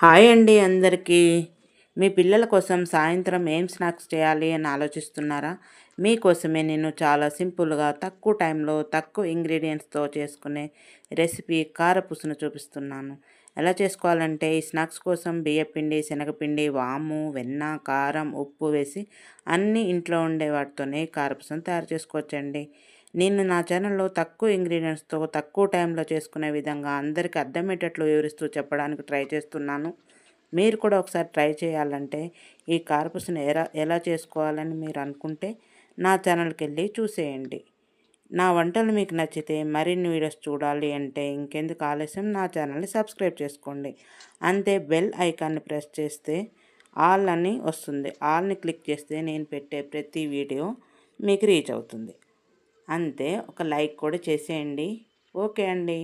Hi అండి అందరికీ. మీ పిల్లల కోసం సాయంత్రం ఏం స్నాక్స్ చేయాలి అని ఆలోచిస్తున్నారా? మీకోసమే నేను చాలా సింపుల్గా తక్కువ టైంలో తక్కువ ఇంగ్రీడియంట్స్తో చేసుకునే రెసిపీ కారపుసును చూపిస్తున్నాను. ఎలా చేసుకోవాలంటే ఈ స్నాక్స్ కోసం బియ్యపిండి శనగపిండి వాము వెన్న కారం ఉప్పు వేసి అన్నీ ఇంట్లో ఉండే వాటితోనే కారపుసును తయారు చేసుకోవచ్చండి. నేను నా ఛానల్లో తక్కువ ఇంగ్రీడియంట్స్తో తక్కువ టైంలో చేసుకునే విధంగా అందరికీ అర్థమయ్యేటట్లు వివరిస్తూ చెప్పడానికి ట్రై చేస్తున్నాను. మీరు కూడా ఒకసారి ట్రై చేయాలంటే ఈ కార్పస్ని ఎలా ఎలా చేసుకోవాలని మీరు అనుకుంటే నా ఛానల్కి వెళ్ళి చూసేయండి. నా వంటలు మీకు నచ్చితే మరిన్ని వీడియోస్ చూడాలి అంటే ఇంకెందుకు ఆలస్యం? నా ఛానల్ని సబ్స్క్రైబ్ చేసుకోండి. అంతే బెల్ ఐకాన్ని ప్రెస్ చేస్తే ఆల్ అని వస్తుంది. ఆల్ని క్లిక్ చేస్తే నేను పెట్టే ప్రతి వీడియో మీకు రీచ్ అవుతుంది. అంతే ఒక లైక్ కూడా చేసేయండి. ఓకే అండి.